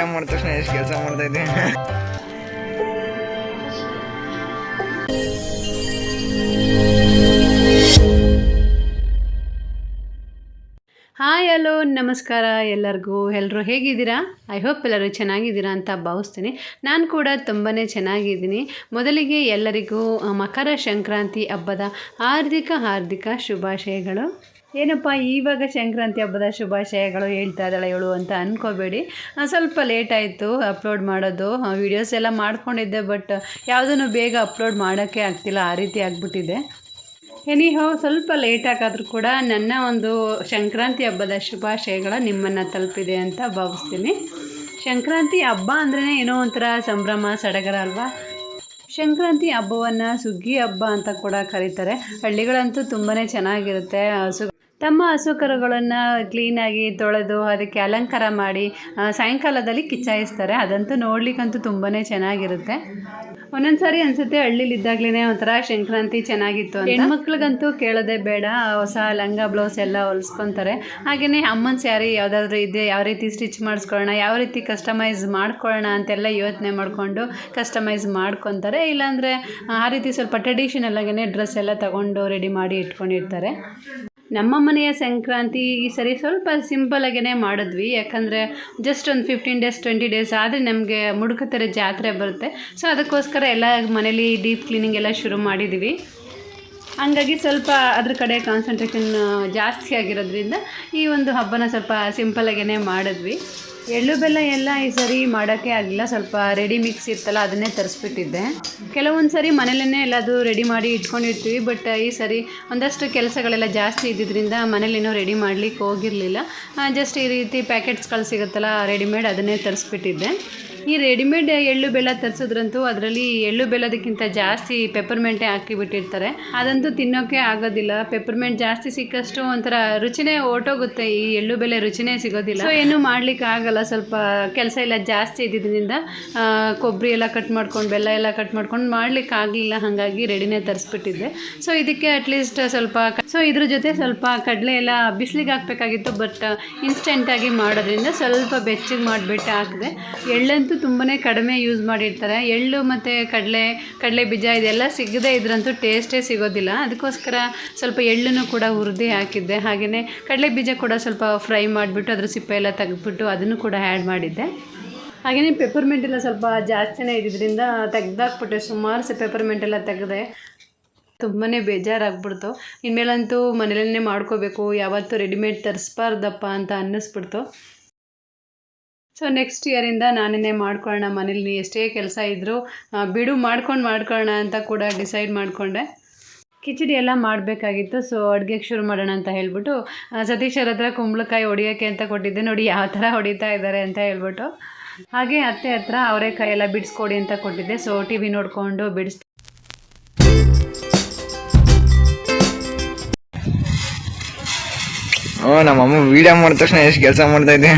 Video ಮಾಡಿದ ತಕ್ಷಣ ಕೆಲಸ ಮಾಡ್ತಾ ಇದ್ದೆ. ಹಾಯ್ ಹಲೋ ನಮಸ್ಕಾರ ಎಲ್ಲರಿಗೂ. ಎಲ್ಲರೂ ಹೇಗಿದ್ದೀರಾ? ಐ ಹೋಪ್ ಎಲ್ಲರೂ ಚೆನ್ನಾಗಿದ್ದೀರಾ ಅಂತ ಭಾವಿಸ್ತೀನಿ. ನಾನು ಕೂಡ ತುಂಬಾ ಚೆನ್ನಾಗಿದ್ದೀನಿ. ಮೊದಲಿಗೆ ಎಲ್ಲರಿಗೂ ಮಕರ ಸಂಕ್ರಾಂತಿ ಹಬ್ಬದ ಹಾರ್ದಿಕ ಹಾರ್ದಿಕ ಶುಭಾಶಯಗಳು. ಏನಪ್ಪ ಇವಾಗ ಸಂಕ್ರಾಂತಿ ಹಬ್ಬದ ಶುಭಾಶಯಗಳು ಹೇಳ್ತಾ ಇದ್ದಾಳೆ ಇವಳು ಅಂತ ಅಂದ್ಕೋಬೇಡಿ ಸ್ವಲ್ಪ ಲೇಟ್ ಆಯಿತು ಅಪ್ಲೋಡ್ ಮಾಡೋದು. ವೀಡಿಯೋಸ್ ಎಲ್ಲ ಮಾಡ್ಕೊಂಡಿದ್ದೆ ಬಟ್ ಯಾವುದನ್ನು ಬೇಗ ಅಪ್ಲೋಡ್ ಮಾಡೋಕ್ಕೆ ಆಗ್ತಿಲ್ಲ, ಆ ರೀತಿ ಆಗಿಬಿಟ್ಟಿದೆ. ಎನಿಹೋ ಸ್ವಲ್ಪ ಲೇಟ್ ಆಗಾದರೂ ಕೂಡ ನನ್ನ ಒಂದು ಸಂಕ್ರಾಂತಿ ಹಬ್ಬದ ಶುಭಾಶಯಗಳು ನಿಮ್ಮನ್ನು ತಲುಪಿದೆ ಅಂತ ಭಾವಿಸ್ತೀನಿ. ಸಂಕ್ರಾಂತಿ ಹಬ್ಬ ಅಂದ್ರೇ ಏನೋ ಒಂಥರ ಸಂಭ್ರಮ, ಸಡಗರ ಅಲ್ವಾ? ಸಂಕ್ರಾಂತಿ ಹಬ್ಬವನ್ನು ಸುಗ್ಗಿ ಹಬ್ಬ ಅಂತ ಕೂಡ ಕರೀತಾರೆ. ಹಳ್ಳಿಗಳಂತೂ ತುಂಬಾ ಚೆನ್ನಾಗಿರುತ್ತೆ. ಹಸು ತಮ್ಮ ಹಸು ಕರುಗಳನ್ನು ಕ್ಲೀನಾಗಿ ತೊಳೆದು ಅದಕ್ಕೆ ಅಲಂಕಾರ ಮಾಡಿ ಸಾಯಂಕಾಲದಲ್ಲಿ ಕಿಚ್ಚಾಯಿಸ್ತಾರೆ. ಅದಂತೂ ನೋಡ್ಲಿಕ್ಕಂತೂ ತುಂಬಾ ಚೆನ್ನಾಗಿರುತ್ತೆ. ಒಂದೊಂದು ಸಾರಿ ಅನ್ಸುತ್ತೆ ಹಳ್ಳಿಲಿ ಇದ್ದಾಗ್ಲೇ ಒಂಥರ ಸಂಕ್ರಾಂತಿ ಚೆನ್ನಾಗಿತ್ತು ಅಂತ. ಹೆಣ್ಮಕ್ಳಿಗಂತೂ ಕೇಳೋದೆ ಬೇಡ. ಹೊಸ ಲಂಗ ಬ್ಲೌಸ್ ಎಲ್ಲ ಹೊಲಿಸ್ಕೊತಾರೆ. ಹಾಗೆಯೇ ಅಮ್ಮನ ಸ್ಯಾರಿ ಯಾವುದಾದ್ರು ಇದೆ, ಯಾವ ರೀತಿ ಸ್ಟಿಚ್ ಮಾಡಿಸ್ಕೊಳ್ಳೋಣ, ಯಾವ ರೀತಿ ಕಸ್ಟಮೈಸ್ ಮಾಡ್ಕೊಳ್ಳೋಣ ಅಂತೆಲ್ಲ ಯೋಚನೆ ಮಾಡಿಕೊಂಡು ಕಸ್ಟಮೈಸ್ ಮಾಡ್ಕೊತಾರೆ. ಇಲ್ಲಾಂದರೆ, ಆ ರೀತಿ ಸ್ವಲ್ಪ ಟ್ರೆಡಿಷನಲ್ ಆಗೇ ಡ್ರೆಸ್ ಎಲ್ಲ ತಗೊಂಡು ರೆಡಿ ಮಾಡಿ ಇಟ್ಕೊಂಡಿರ್ತಾರೆ. ನಮ್ಮ ಮನೆಯ ಸಂಕ್ರಾಂತಿ ಈ ಸರಿ ಸ್ವಲ್ಪ ಸಿಂಪಲ್ ಆಗೇ ಮಾಡಿದ್ವಿ. ಯಾಕಂದರೆ ಜಸ್ಟ್ ಒಂದು ಫಿಫ್ಟೀನ್ ಡೇಸ್ ಟ್ವೆಂಟಿ ಡೇಸ್ ಆದರೆ ನಮಗೆ ಮುಡುಕತರ ಜಾತ್ರೆ ಬರುತ್ತೆ. ಸೊ ಅದಕ್ಕೋಸ್ಕರ ಎಲ್ಲ ಮನೇಲಿ ಡೀಪ್ ಕ್ಲೀನಿಂಗ್ ಎಲ್ಲ ಶುರು ಮಾಡಿದ್ದೀವಿ ಹಂಗಾಗಿ ಸ್ವಲ್ಪ ಅದ್ರ ಕಡೆ ಕಾನ್ಸಂಟ್ರೇಷನ್ ಜಾಸ್ತಿ ಆಗಿರೋದ್ರಿಂದ ಈ ಒಂದು ಹಬ್ಬನ ಸ್ವಲ್ಪ ಸಿಂಪಲಾಗೇ ಮಾಡಿದ್ವಿ. ಎಳ್ಳು ಬೆಲ್ಲ ಎಲ್ಲ ಈ ಸರಿ ಮಾಡೋಕ್ಕೆ ಆಗಿಲ್ಲ. ಸ್ವಲ್ಪ ರೆಡಿ ಮಿಕ್ಸ್ ಇರ್ತಲ್ಲ ಅದನ್ನೇ ತರಿಸ್ಬಿಟ್ಟಿದ್ದೆ. ಕೆಲವೊಂದು ಸರಿ ಮನೇಲೇ ಎಲ್ಲದು ರೆಡಿ ಮಾಡಿ ಇಟ್ಕೊಂಡಿರ್ತೀವಿ ಬಟ್ ಈ ಸರಿ ಒಂದಷ್ಟು ಕೆಲಸಗಳೆಲ್ಲ ಜಾಸ್ತಿ ಇದ್ದಿದ್ದರಿಂದ ಮನೇಲೇನೋ ರೆಡಿ ಮಾಡ್ಲಿಕ್ಕೆ ಹೋಗಿರಲಿಲ್ಲ. ಜಸ್ಟ್ ಈ ರೀತಿ ಪ್ಯಾಕೆಟ್ಸ್ಗಳು ಸಿಗುತ್ತಲ್ಲ ರೆಡಿಮೇಡ್ ಅದನ್ನೇ ತರಿಸ್ಬಿಟ್ಟಿದ್ದೆ. ಈ ರೆಡಿಮೇಡ್ ಎಳ್ಳು ಬೆಲ್ಲ ತರಿಸಿದ್ರಂತೂ ಅದರಲ್ಲಿ ಎಳ್ಳು ಬೆಲ್ಲದಕ್ಕಿಂತ ಜಾಸ್ತಿ ಪೆಪ್ಪರ್ಮೆಂಟೇ ಹಾಕಿಬಿಟ್ಟಿರ್ತಾರೆ. ಅದಂತೂ ತಿನ್ನೋಕೆ ಆಗೋದಿಲ್ಲ. ಪೆಪ್ಪರ್ಮೆಂಟ್ ಜಾಸ್ತಿ ಸಿಕ್ಕಷ್ಟು ಒಂಥರ ರುಚಿನೇ ಹೊರ್ಟೋಗುತ್ತೆ ಈ ಎಳ್ಳು ಬೆಲೆ ರುಚಿನೇ ಸಿಗೋದಿಲ್ಲ. ಸೊ ಏನು ಮಾಡ್ಲಿಕ್ಕೆ ಆಗಲ್ಲ. ಸ್ವಲ್ಪ ಕೆಲಸ ಎಲ್ಲ ಜಾಸ್ತಿ ಇದ್ದಿದ್ದರಿಂದ ಕೊಬ್ಬರಿ ಎಲ್ಲ ಕಟ್ ಮಾಡ್ಕೊಂಡು, ಬೆಲ್ಲ ಎಲ್ಲ ಕಟ್ ಮಾಡ್ಕೊಂಡು ಮಾಡ್ಲಿಕ್ಕೆ ಆಗಲಿಲ್ಲ. ಹಾಗಾಗಿ ರೆಡಿನೇ ತರಿಸ್ಬಿಟ್ಟಿದ್ದೆ. ಸೊ ಇದಕ್ಕೆ ಅಟ್ಲೀಸ್ಟ್ ಸ್ವಲ್ಪ ಸೊ ಇದ್ರ ಜೊತೆ ಸ್ವಲ್ಪ ಕಡಲೆ ಎಲ್ಲ ಬಿಸಿಲಿಗೆ ಹಾಕ್ಬೇಕಾಗಿತ್ತು. ಬಟ್ ಇನ್ಸ್ಟೆಂಟಾಗಿ ಮಾಡೋದ್ರಿಂದ ಸ್ವಲ್ಪ ಬೆಚ್ಚಗೆ ಮಾಡಿಬಿಟ್ಟು ಹಾಕಿದೆ. ಎಳ್ಳಂತೂ ತುಂಬಾ ಕಡಿಮೆ ಯೂಸ್ ಮಾಡಿರ್ತಾರೆ. ಎಳ್ಳು ಮತ್ತು ಕಡಲೆ ಕಡಲೆ ಬೀಜ ಇದೆಲ್ಲ ಸಿಗದೇ ಇದ್ರಂತೂ ಟೇಸ್ಟೇ ಸಿಗೋದಿಲ್ಲ. ಅದಕ್ಕೋಸ್ಕರ ಸ್ವಲ್ಪ ಎಳ್ಳನ್ನು ಕೂಡ ಹುರಿದು ಹಾಕಿದ್ದೆ. ಹಾಗೆಯೇ ಕಡಲೆ ಬೀಜ ಕೂಡ ಸ್ವಲ್ಪ ಫ್ರೈ ಮಾಡಿಬಿಟ್ಟು, ಅದ್ರ ಸಿಪ್ಪೆ ಎಲ್ಲ ತೆಗೆದ್ಬಿಟ್ಟು ಅದನ್ನು ಕೂಡ ಆ್ಯಡ್ ಮಾಡಿದ್ದೆ. ಹಾಗೆಯೇ ಪೆಪ್ಪರ್ಮೆಂಟ್ ಎಲ್ಲ ಸ್ವಲ್ಪ ಜಾಸ್ತಿನೇ ಇದ್ದಿದ್ದರಿಂದ ತೆಗ್ದಾಕ್ಬಿಟ್ಟೆ ಸುಮಾರು ಸಹ ಪೆಪ್ಪರ್ಮೆಂಟ್ ಎಲ್ಲ ತೆಗೆದೆ ತುಂಬಾ ಬೇಜಾರಾಗ್ಬಿಡ್ತು. ಇನ್ಮೇಲಂತೂ ಮನೇಲೇ ಮಾಡ್ಕೋಬೇಕು. ಯಾವತ್ತೂ ರೆಡಿಮೇಡ್ ತರಿಸ್ಬಾರ್ದಪ್ಪ ಅಂತ ಅನ್ನಿಸ್ಬಿಡ್ತು. ಸೊ ನೆಕ್ಸ್ಟ್ ಇಯರಿಂದ ನಾನೇ ಮಾಡ್ಕೊಳ್ಳೋಣ ಮನೇಲಿ ಎಷ್ಟೇ ಕೆಲಸ ಇದ್ದರೂ ಬಿಡು, ಮಾಡ್ಕೊಂಡು ಮಾಡ್ಕೊಳ್ಳೋಣ ಅಂತ ಕೂಡ ಡಿಸೈಡ್ ಮಾಡಿಕೊಂಡೆ. ಕಿಚಡಿ ಎಲ್ಲ ಮಾಡಬೇಕಾಗಿತ್ತು. ಸೊ ಅಡುಗೆಗೆ ಶುರು ಮಾಡೋಣ ಅಂತ ಹೇಳ್ಬಿಟ್ಟು ಸತೀಶ್ ಅವ್ರ ಹತ್ರ ಕುಂಬಳಕಾಯಿ ಹೊಡಿಯೋಕ್ಕೆ ಅಂತ ಕೊಟ್ಟಿದ್ದೆ. ನೋಡಿ ಯಾವ ಥರ ಹೊಡಿತಾ ಇದ್ದಾರೆ ಅಂತ ಹೇಳ್ಬಿಟ್ಟು. ಹಾಗೆ ಅತ್ತೆ ಹತ್ರ ಅವರೆಕಾಯಿ ಎಲ್ಲ ಬಿಡಿಸ್ಕೊಡಿ ಅಂತ ಕೊಟ್ಟಿದ್ದೆ. ಸೊ ಟಿ ವಿ ನೋಡಿಕೊಂಡು ಬಿಡಿಸ್ ಹ್ಞೂ ನಮ್ಮ ಅಮ್ಮ ವಿಡಿಯೋ ಮಾಡಿದ ತಕ್ಷಣ ಎಷ್ಟು ಕೆಲಸ ಮಾಡ್ತಾ ಇದ್ದೆ.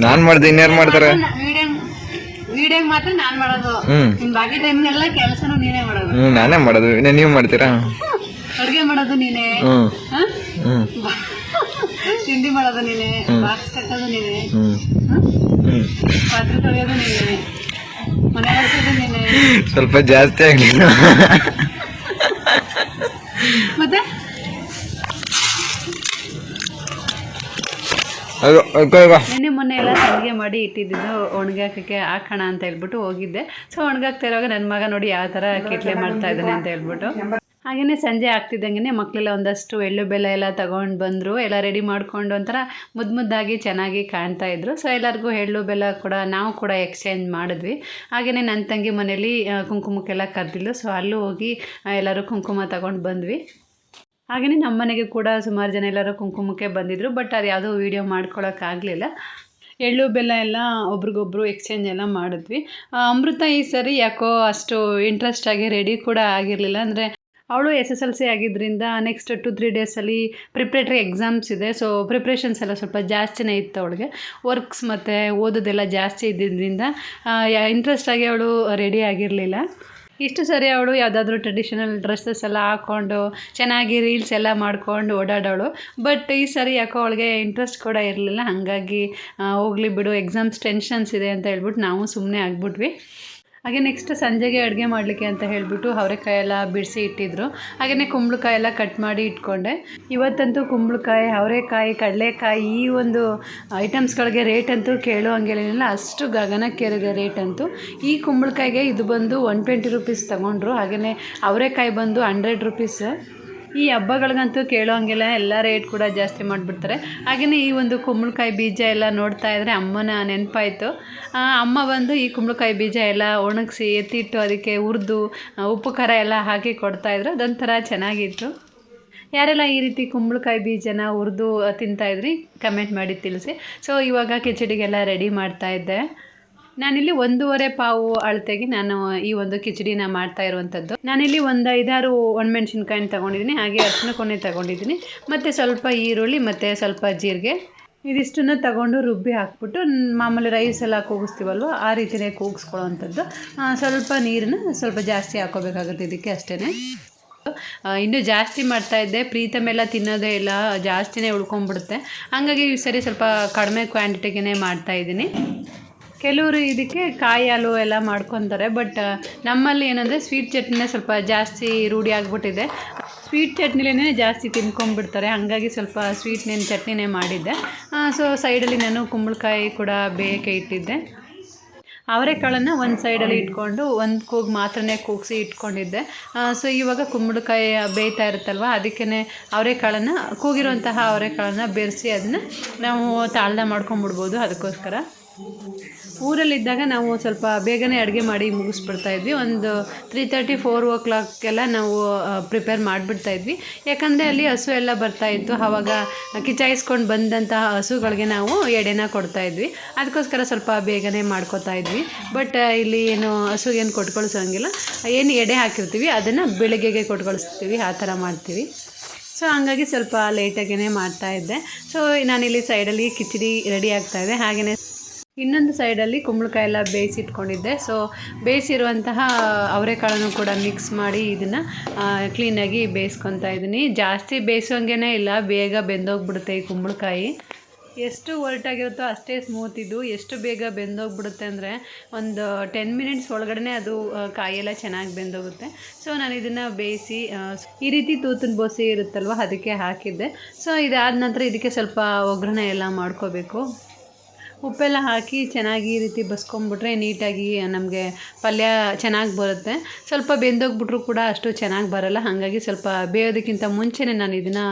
ನಾನು ಮಾಡ್ದೆ ಇನ್ಯಾರು ಮಾಡ್ತಾರೆ? ನಾನು ಮಾಡೋದು. ಹ್ಮ್. ಇನ್ನು ಬಾಕಿ ನೀನೇ ಮಾಡೋದು. ಹ್ಞೂ ನಾನೇ ಮಾಡೋದು. ಇನ್ನು ನೀವು ಮಾಡ್ತೀರಾ? ಅಡುಗೆ ಮಾಡೋದು ನೀನೇ? ತಿಂಡಿ ಮಾಡೋದು ನೀನೆ. ಬಾಕ್ಸ್ ಕಟ್ಟೋದು ನೀನೆ. ಹ್ಞೂ ಹ? ಪಾತ್ರೆ ತೊಳೆಯೋದು ನೀನೆ. ಸ್ವಲ್ಪ ಜಾಸ್ತಿ ಆಗಲಿಲ್ಲ ಮತ್ತೆ? ನಿನ್ನೆ ಮೊನ್ನೆ ಎಲ್ಲ ಸಂಡಿಗೆ ಮಾಡಿ ಇಟ್ಟಿದ್ದು ಒಣಗಾಕಕ್ಕೆ ಹಾಕೋಣ ಅಂತ ಹೇಳ್ಬಿಟ್ಟು ಹೋಗಿದ್ದೆ. ಸೊ ಒಣಗಾಕ್ತಾ ಇರುವಾಗ ನನ್ನ ಮಗ ನೋಡಿ ಯಾವ ಥರ ಕಿಟ್ಲೆ ಮಾಡ್ತಾ ಇದ್ದಾನೆ ಅಂತ ಹೇಳ್ಬಿಟ್ಟು. ಹಾಗೆಯೇ ಸಂಜೆ ಆಗ್ತಿದ್ದಂಗೆ ಮಕ್ಕಳೆಲ್ಲ ಒಂದಷ್ಟು ಎಳ್ಳು, ಬೆಲ್ಲ ಎಲ್ಲ ತಗೊಂಡು ಬಂದರು. ಎಲ್ಲ ರೆಡಿ ಮಾಡಿಕೊಂಡು ಒಂಥರ ಮುದ್ದು ಮುದ್ದಾಗಿ ಚೆನ್ನಾಗಿ ಕಾಣ್ತಾ ಇದ್ರು. ಸೊ ಎಲ್ಲರಿಗೂ ಎಳ್ಳು, ಬೆಲ್ಲ ಕೂಡ ನಾವು ಕೂಡ ಎಕ್ಸ್ಚೇಂಜ್ ಮಾಡಿದ್ವಿ. ಹಾಗೆಯೇ ನನ್ನ ತಂಗಿ ಮನೇಲಿ ಕುಂಕುಮಕ್ಕೆಲ್ಲ ಕರೆದಿಲ್ಲ ಸೊ ಅಲ್ಲೂ ಹೋಗಿ ಎಲ್ಲರೂ ಕುಂಕುಮ ತಗೊಂಡು ಬಂದ್ವಿ. ಹಾಗೆಯೇ ನಮ್ಮ ಮನೆಗೆ ಕೂಡ ಸುಮಾರು ಜನ ಎಲ್ಲರೂ ಕುಂಕುಮಕ್ಕೆ ಬಂದಿದ್ದರು ಬಟ್ ಅದು ಯಾವುದೂ ವೀಡಿಯೋ ಮಾಡ್ಕೊಳೋಕ್ಕಾಗಲಿಲ್ಲ ಎಳ್ಳು, ಬೆಲ್ಲ ಎಲ್ಲ ಒಬ್ರಿಗೊಬ್ರು ಎಕ್ಸ್ಚೇಂಜ್ ಎಲ್ಲ ಮಾಡಿದ್ವಿ. ಅಮೃತ ಈ ಸರಿ ಯಾಕೋ ಅಷ್ಟು ಇಂಟ್ರೆಸ್ಟ್ ಆಗಿ ರೆಡಿ ಕೂಡ ಆಗಿರಲಿಲ್ಲ. ಅಂದರೆ ಅವಳು ಎಸ್ ಎಸ್ ಎಲ್ ಸಿ ಆಗಿದ್ದರಿಂದ ನೆಕ್ಸ್ಟ್ ಟು ತ್ರೀ ಡೇಸಲ್ಲಿ ಪ್ರಿಪ್ರೇಟ್ರಿ ಎಕ್ಸಾಮ್ಸ್ ಇದೆ. ಸೊ ಪ್ರಿಪ್ರೇಷನ್ಸ್ ಎಲ್ಲ ಸ್ವಲ್ಪ ಜಾಸ್ತಿನೇ ಇತ್ತು ಅವಳಿಗೆ. ವರ್ಕ್ಸ್ ಮತ್ತು ಓದೋದೆಲ್ಲ ಜಾಸ್ತಿ ಇದ್ದಿದ್ದರಿಂದ ಇಂಟ್ರೆಸ್ಟಾಗಿ ಅವಳು ರೆಡಿ ಆಗಿರಲಿಲ್ಲ. ಇಷ್ಟು ಸರಿ ಅವಳು ಯಾವುದಾದ್ರೂ ಟ್ರೆಡಿಷನಲ್ ಡ್ರೆಸ್ಸಸ್ ಎಲ್ಲ ಹಾಕ್ಕೊಂಡು ಚೆನ್ನಾಗಿ ರೀಲ್ಸ್ ಎಲ್ಲ ಮಾಡ್ಕೊಂಡು ಓಡಾಡೋಳು ಬಟ್ ಈ ಸರಿ ಯಾಕೋ ಅವಳಿಗೆ ಇಂಟ್ರೆಸ್ಟ್ ಕೂಡ ಇರಲಿಲ್ಲ. ಹಾಗಾಗಿ ಹೋಗಲಿ ಬಿಡು ಎಕ್ಸಾಮ್ಸ್ ಟೆನ್ಷನ್ಸ್ ಇದೆ ಅಂತ ಹೇಳ್ಬಿಟ್ಟು ನಾವು ಸುಮ್ಮನೆ ಆಗ್ಬಿಟ್ವಿ. ಹಾಗೆ ನೆಕ್ಸ್ಟ್ ಸಂಜೆಗೆ ಅಡುಗೆ ಮಾಡಲಿಕ್ಕೆ ಅಂತ ಹೇಳಿಬಿಟ್ಟು ಅವರೆಕಾಯಿ ಎಲ್ಲ ಬಿಡಿಸಿ ಇಟ್ಟಿದ್ರು. ಹಾಗೆಯೇ ಕುಂಬಳಕಾಯಿ ಎಲ್ಲ ಕಟ್ ಮಾಡಿ ಇಟ್ಕೊಂಡೆ. ಇವತ್ತಂತೂ ಕುಂಬಳಕಾಯಿ, ಅವರೆಕಾಯಿ, ಕಡಲೆಕಾಯಿ ಈ ಒಂದು ಐಟಮ್ಸ್ಗಳಿಗೆ ರೇಟ್ ಅಂತೂ ಕೇಳೋ ಹಂಗೇನಿಲ್ಲ ಅಷ್ಟು ಗಗನಕ್ಕೇರಿದೆ ರೇಟ್ ಅಂತೂ. ಈ ಕುಂಬಳಕಾಯಿಗೆ ಇದು ಬಂದು ಒನ್ ಟ್ವೆಂಟಿ ರುಪೀಸ್ ತೊಗೊಂಡ್ರು. ಹಾಗೆಯೇ ಅವರೆಕಾಯಿ ಬಂದು ಹಂಡ್ರೆಡ್ ರುಪೀಸ್ ಈ ಹಬ್ಬಗಳಿಗಂತೂ ಕೇಳೋ ಹಂಗಿಲ್ಲ ಎಲ್ಲ ರೇಟ್ ಕೂಡ ಜಾಸ್ತಿ ಮಾಡಿಬಿಡ್ತಾರೆ. ಹಾಗೆಯೇ ಈ ಒಂದು ಕುಂಬಳಕಾಯಿ ಬೀಜ ಎಲ್ಲ ನೋಡ್ತಾ ಇದ್ದರೆ ಅಮ್ಮನ ನೆನಪಾಯಿತು. ಅಮ್ಮ ಬಂದು ಈ ಕುಂಬಳಕಾಯಿ ಬೀಜ ಎಲ್ಲ ಒಣಗಿಸಿ, ಎತ್ತಿಟ್ಟು ಅದಕ್ಕೆ ಹುರಿದು ಉಪ್ಪು ಖಾರ ಎಲ್ಲ ಹಾಕಿ ಕೊಡ್ತಾಯಿದ್ರು ಅದೊಂಥರ ಚೆನ್ನಾಗಿತ್ತು. ಯಾರೆಲ್ಲ ಈ ರೀತಿ ಕುಂಬಳಕಾಯಿ ಬೀಜನ ಹುರಿದು ತಿಂತಾಯಿದ್ರಿ ಕಮೆಂಟ್ ಮಾಡಿ ತಿಳಿಸಿ. ಸೊ ಇವಾಗ ಕಿಚಡಿಗೆಲ್ಲ ರೆಡಿ ಮಾಡ್ತಾ ಇದ್ದೆ. ನಾನಿಲ್ಲಿ ಒಂದೂವರೆ ಪಾವು ಅಳತೆಗೆ ನಾನು ಈ ಒಂದು ಕಿಚಡಿನ ಮಾಡ್ತಾ ಇರುವಂಥದ್ದು. ನಾನಿಲ್ಲಿ ಒಂದು ಐದಾರು ಒಣಮೆಣ್ಸಿನ್ಕಾಯಿನ ತೊಗೊಂಡಿದ್ದೀನಿ, ಹಾಗೆ ಅರ್ಶಿನ ಕೊನೆ ತೊಗೊಂಡಿದ್ದೀನಿ, ಮತ್ತು ಸ್ವಲ್ಪ ಈರುಳ್ಳಿ, ಮತ್ತು ಸ್ವಲ್ಪ ಜೀರಿಗೆ. ಇದಿಷ್ಟನ್ನು ತಗೊಂಡು ರುಬ್ಬಿ ಹಾಕ್ಬಿಟ್ಟು, ಮಾಮೂಲಿ ರೈಸ್ ಎಲ್ಲ ಕೂಗಿಸ್ತೀವಲ್ವ, ಆ ರೀತಿಯೇ ಕೂಗಿಸ್ಕೊಳ್ಳೋವಂಥದ್ದು. ಸ್ವಲ್ಪ ನೀರನ್ನ ಸ್ವಲ್ಪ ಜಾಸ್ತಿ ಹಾಕೋಬೇಕಾಗುತ್ತೆ ಇದಕ್ಕೆ ಅಷ್ಟೇ ಇನ್ನೂ ಜಾಸ್ತಿ ಮಾಡ್ತಾ ಇದ್ದೆ, ಪ್ರೀತಮ್ ಎಲ್ಲ ತಿನ್ನೋದೇ ಇಲ್ಲ, ಜಾಸ್ತಿನೇ ಉಳ್ಕೊಂಡ್ಬಿಡುತ್ತೆ. ಹಾಗಾಗಿ ಈ ಸರಿ ಸ್ವಲ್ಪ ಕಡಿಮೆ ಕ್ವಾಂಟಿಟಿಗೆ ಮಾಡ್ತಾ ಇದ್ದೀನಿ. ಕೆಲವರು ಇದಕ್ಕೆ ಕಾಯಿ ಹಾಲು ಎಲ್ಲ ಮಾಡ್ಕೊತಾರೆ ಬಟ್ ನಮ್ಮಲ್ಲಿ ಏನಂದರೆ ಸ್ವೀಟ್ ಚಟ್ನಿನೇ ಸ್ವಲ್ಪ ಜಾಸ್ತಿ ರೂಢಿ ಆಗಿಬಿಟ್ಟಿದೆ. ಸ್ವೀಟ್ ಚಟ್ನಿಲೇ ಜಾಸ್ತಿ ತಿನ್ಕೊಂಡ್ಬಿಡ್ತಾರೆ, ಹಾಗಾಗಿ ಸ್ವಲ್ಪ ಸ್ವೀಟ್ನೇನು ಚಟ್ನಿನೇ ಮಾಡಿದ್ದೆ. ಸೊ ಸೈಡಲ್ಲಿ ನಾನು ಕುಂಬಳಕಾಯಿ ಕೂಡ ಬೇಯಕ್ಕೆ ಇಟ್ಟಿದ್ದೆ. ಅವರೆಕಾಳನ್ನು ಒಂದು ಸೈಡಲ್ಲಿ ಇಟ್ಕೊಂಡು, ಒಂದು ಕೂಗು ಮಾತ್ರನೇ ಕೂಗಿಸಿ ಇಟ್ಕೊಂಡಿದ್ದೆ. ಸೊ ಇವಾಗ ಕುಂಬಳಕಾಯಿ ಬೇಯ್ತಾ ಇರುತ್ತಲ್ವ ಅದಕ್ಕೇ ಅವರೆಕಾಳನ್ನು, ಕೂಗಿರುವಂತಹ ಅವರೆಕಾಳನ್ನು ಬೆರೆಸಿ ಅದನ್ನು ನಾವು ತಾಳ್ದ ಮಾಡ್ಕೊಂಬಿಡ್ಬೋದು ಅದಕ್ಕೋಸ್ಕರ. ಊರಲ್ಲಿದ್ದಾಗ ನಾವು ಸ್ವಲ್ಪ ಬೇಗನೆ ಅಡುಗೆ ಮಾಡಿ ಮುಗಿಸ್ಬಿಡ್ತಾ ಇದ್ವಿ. ಒಂದು ತ್ರೀ ತರ್ಟಿ ಫೋರ್ ಓ ಕ್ಲಾಕ್ಗೆಲ್ಲ ನಾವು ಪ್ರಿಪೇರ್ ಮಾಡಿಬಿಡ್ತಾ ಇದ್ವಿ. ಯಾಕಂದರೆ ಅಲ್ಲಿ ಹಸು ಎಲ್ಲ ಬರ್ತಾ ಇತ್ತು. ಆವಾಗ ಕಿಚಾಯಿಸ್ಕೊಂಡು ಬಂದಂತಹ ಹಸುಗಳಿಗೆ ನಾವು ಎಡೆನ ಕೊಡ್ತಾ ಇದ್ವಿ. ಅದಕ್ಕೋಸ್ಕರ ಸ್ವಲ್ಪ ಬೇಗನೆ ಮಾಡ್ಕೋತಾ ಇದ್ವಿ. ಬಟ್ ಇಲ್ಲಿ ಏನು ಹಸುಗೇನು ಕೊಟ್ಕೊಳ್ಸೋಂಗಿಲ್ಲ. ಏನು ಎಡೆ ಹಾಕಿರ್ತೀವಿ, ಅದನ್ನು ಬೆಳಗ್ಗೆಗೆ ಕೊಟ್ಕೊಳಿಸ್ತೀವಿ. ಆ ಥರ ಮಾಡ್ತೀವಿ. ಸೊ ಹಂಗಾಗಿ ಸ್ವಲ್ಪ ಲೇಟಾಗೇ ಮಾಡ್ತಾ ಇದ್ದೆ. ಸೊ ನಾನಿಲ್ಲಿ ಸೈಡಲ್ಲಿ ಕಿಚಡಿ ರೆಡಿ ಆಗ್ತಾ ಇದೆ. ಹಾಗೆಯೇ ಇನ್ನೊಂದು ಸೈಡಲ್ಲಿ ಕುಂಬಳಕಾಯಿ ಎಲ್ಲ ಬೇಯಿಸಿಟ್ಕೊಂಡಿದ್ದೆ. ಸೊ ಬೇಯಿಸಿರುವಂತಹ ಅವರೆಕಾಳನ್ನು ಕೂಡ ಮಿಕ್ಸ್ ಮಾಡಿ ಇದನ್ನು ಕ್ಲೀನಾಗಿ ಬೇಯಿಸ್ಕೊತಾ ಇದ್ದೀನಿ. ಜಾಸ್ತಿ ಬೇಯಿಸೋಂಗೇ ಇಲ್ಲ, ಬೇಗ ಬೆಂದೋಗ್ಬಿಡುತ್ತೆ ಈ ಕುಂಬಳಕಾಯಿ. ಎಷ್ಟು ಒರ್ಟಾಗಿರುತ್ತೋ ಅಷ್ಟೇ ಸ್ಮೂತ್ ಇದು. ಎಷ್ಟು ಬೇಗ ಬೆಂದೋಗ್ಬಿಡುತ್ತೆ ಅಂದರೆ ಒಂದು ಟೆನ್ ಮಿನಿಟ್ಸ್ ಒಳಗಡೆ ಅದು ಕಾಯೆಲ್ಲ ಚೆನ್ನಾಗಿ ಬೆಂದೋಗುತ್ತೆ. ಸೊ ನಾನು ಇದನ್ನು ಬೇಯಿಸಿ ಈ ರೀತಿ ತೂತಿನ ಬೋಸಿ ಇರುತ್ತಲ್ವ, ಅದಕ್ಕೆ ಹಾಕಿದ್ದೆ. ಸೊ ಇದಾದ ನಂತರ ಇದಕ್ಕೆ ಸ್ವಲ್ಪ ಒಗ್ಗರಣೆ ಎಲ್ಲ ಮಾಡ್ಕೋಬೇಕು. ಉಪ್ಪೆಲ್ಲ ಹಾಕಿ ಚೆನ್ನಾಗಿ ಈ ರೀತಿ ಬಸ್ಕೊಂಬಿಟ್ರೆ ನೀಟಾಗಿ ನಮಗೆ ಪಲ್ಯ ಚೆನ್ನಾಗಿ ಬರುತ್ತೆ. ಸ್ವಲ್ಪ ಬೆಂದೋಗ್ಬಿಟ್ರು ಕೂಡ ಅಷ್ಟು ಚೆನ್ನಾಗಿ ಬರಲ್ಲ. ಹಾಗಾಗಿ ಸ್ವಲ್ಪ ಬೇಯೋದಕ್ಕಿಂತ ಮುಂಚೆನೇ ನಾನು ಇದನ್ನು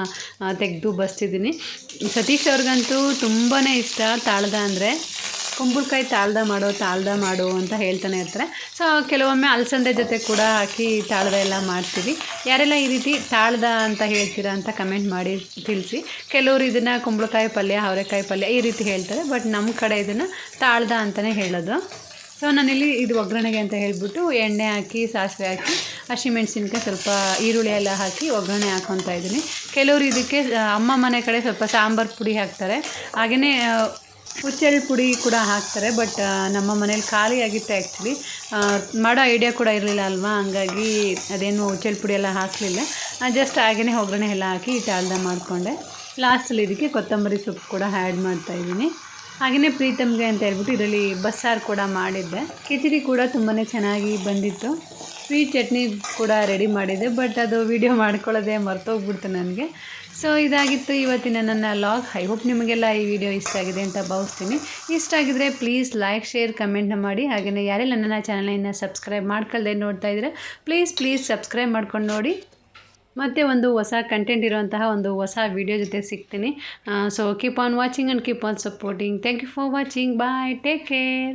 ತೆಗೆದು ಬಸ್ತಿದ್ದೀನಿ. ಸತೀಶ್ ಅವ್ರಿಗಂತೂ ತುಂಬಾ ಇಷ್ಟ ತಾಳ್ದ ಅಂದರೆ. ಕುಂಬಳಕಾಯಿ ತಾಳ್ದ ಮಾಡೋ, ತಾಳ್ದ ಮಾಡು ಅಂತ ಹೇಳ್ತಾನೆ ಇರ್ತಾರೆ. ಸೊ ಕೆಲವೊಮ್ಮೆ ಅಲಸಂದೆ ಜೊತೆ ಕೂಡ ಹಾಕಿ ತಾಳ್ದ ಎಲ್ಲ ಮಾಡ್ತೀವಿ. ಯಾರೆಲ್ಲ ಈ ರೀತಿ ತಾಳ್ದ ಅಂತ ಹೇಳ್ತೀರಾ ಅಂತ ಕಮೆಂಟ್ ಮಾಡಿ ತಿಳಿಸಿ. ಕೆಲವರು ಇದನ್ನು ಕುಂಬಳಕಾಯಿ ಪಲ್ಯ, ಅವರೆಕಾಯಿ ಪಲ್ಯ ಈ ರೀತಿ ಹೇಳ್ತಾರೆ. ಬಟ್ ನಮ್ಮ ಕಡೆ ಇದನ್ನು ತಾಳ್ದ ಅಂತಲೇ ಹೇಳೋದು. ಸೊ ನಾನಿಲ್ಲಿ ಇದು ಒಗ್ಗರಣೆಗೆ ಅಂತ ಹೇಳಿಬಿಟ್ಟು ಎಣ್ಣೆ ಹಾಕಿ, ಸಾಸಿವೆ ಹಾಕಿ ಹಸಿಮೆಣ್ಸಿನ್ಕಾಯಿ ಸ್ವಲ್ಪ ಈರುಳ್ಳಿ ಎಲ್ಲ ಹಾಕಿ ಒಗ್ಗರಣೆ ಹಾಕ್ಕೊತಾ ಇದ್ದೀನಿ. ಕೆಲವರು ಇದಕ್ಕೆ, ಅಮ್ಮ ಮನೆ ಕಡೆ ಸ್ವಲ್ಪ ಸಾಂಬಾರು ಪುಡಿ ಹಾಕ್ತಾರೆ. ಹಾಗೆಯೇ ಹುಚ್ಚೆಳ್ಳು ಪುಡಿ ಕೂಡ ಹಾಕ್ತಾರೆ ಬಟ್ ನಮ್ಮ ಮನೇಲಿ ಖಾಲಿ ಆಗಿತ್ತು ಆ್ಯಕ್ಚುಲಿ ಮಾಡೋ ಐಡಿಯಾ ಕೂಡ ಇರಲಿಲ್ಲ ಅಲ್ವಾ? ಹಂಗಾಗಿ ಅದೇನು ಹುಚ್ಚೆಳ್ಳು ಪುಡಿ ಎಲ್ಲ ಹಾಕಲಿಲ್ಲ. ಜಸ್ಟ್ ಹಾಗೆಯೇ ಒಗ್ಗರಣೆ ಎಲ್ಲ ಹಾಕಿ ಟಾಲ್ದ ಮಾಡಿಕೊಂಡೆ. ಲಾಸ್ಟಲ್ಲಿ ಇದಕ್ಕೆ ಕೊತ್ತಂಬರಿ ಸೊಪ್ಪು ಕೂಡ ಆ್ಯಡ್ ಮಾಡ್ತಾ ಇದ್ದೀನಿ. ಹಾಗೆಯೇ ಪ್ರೀತಮ್ಗೆ ಅಂತ ಹೇಳ್ಬಿಟ್ಟು ಇದರಲ್ಲಿ ಬಸ್ಸಾರು ಕೂಡ ಮಾಡಿದ್ದೆ. ಕಿಚಡಿ ಕೂಡ ತುಂಬಾ ಚೆನ್ನಾಗಿ ಬಂದಿತ್ತು. ಸ್ವೀಟ್ ಚಟ್ನಿ ಕೂಡ ರೆಡಿ ಮಾಡಿದ್ದೆ ಬಟ್ ಅದು ವಿಡಿಯೋ ಮಾಡ್ಕೊಳ್ಳೋದೇ ಮರ್ತೋಗ್ಬಿಡ್ತು ನನಗೆ. ಸೊ ಇದಾಗಿತ್ತು ಇವತ್ತಿನ ನನ್ನ ಲಾಗ್ ಐ ಹೋಪ್ ನಿಮಗೆಲ್ಲ ಈ ವಿಡಿಯೋ ಇಷ್ಟ ಆಗಿದೆ ಅಂತ ಭಾವಿಸ್ತೀನಿ. ಇಷ್ಟ ಆಗಿದ್ರೆ ಪ್ಲೀಸ್ ಲೈಕ್ ಶೇರ್ ಕಮೆಂಟ್ನ ಮಾಡಿ. ಹಾಗೆಯೇ ಯಾರೆಲ್ಲ ನನ್ನ ಚಾನಲನ್ನು ಸಬ್ಸ್ಕ್ರೈಬ್ ಮಾಡ್ಕೊಳ್ಳದೆ ನೋಡ್ತಾ ಇದ್ರೆ ಪ್ಲೀಸ್ ಪ್ಲೀಸ್ ಸಬ್ಸ್ಕ್ರೈಬ್ ಮಾಡ್ಕೊಂಡು ನೋಡಿ. ಮತ್ತೆ ಒಂದು ಹೊಸ ಕಂಟೆಂಟ್ ಇರುವಂತಹ ಒಂದು ಹೊಸ ವಿಡಿಯೋ ಜೊತೆ ಸಿಗ್ತೀನಿ. So keep on watching and keep on supporting thank you for watching bye take care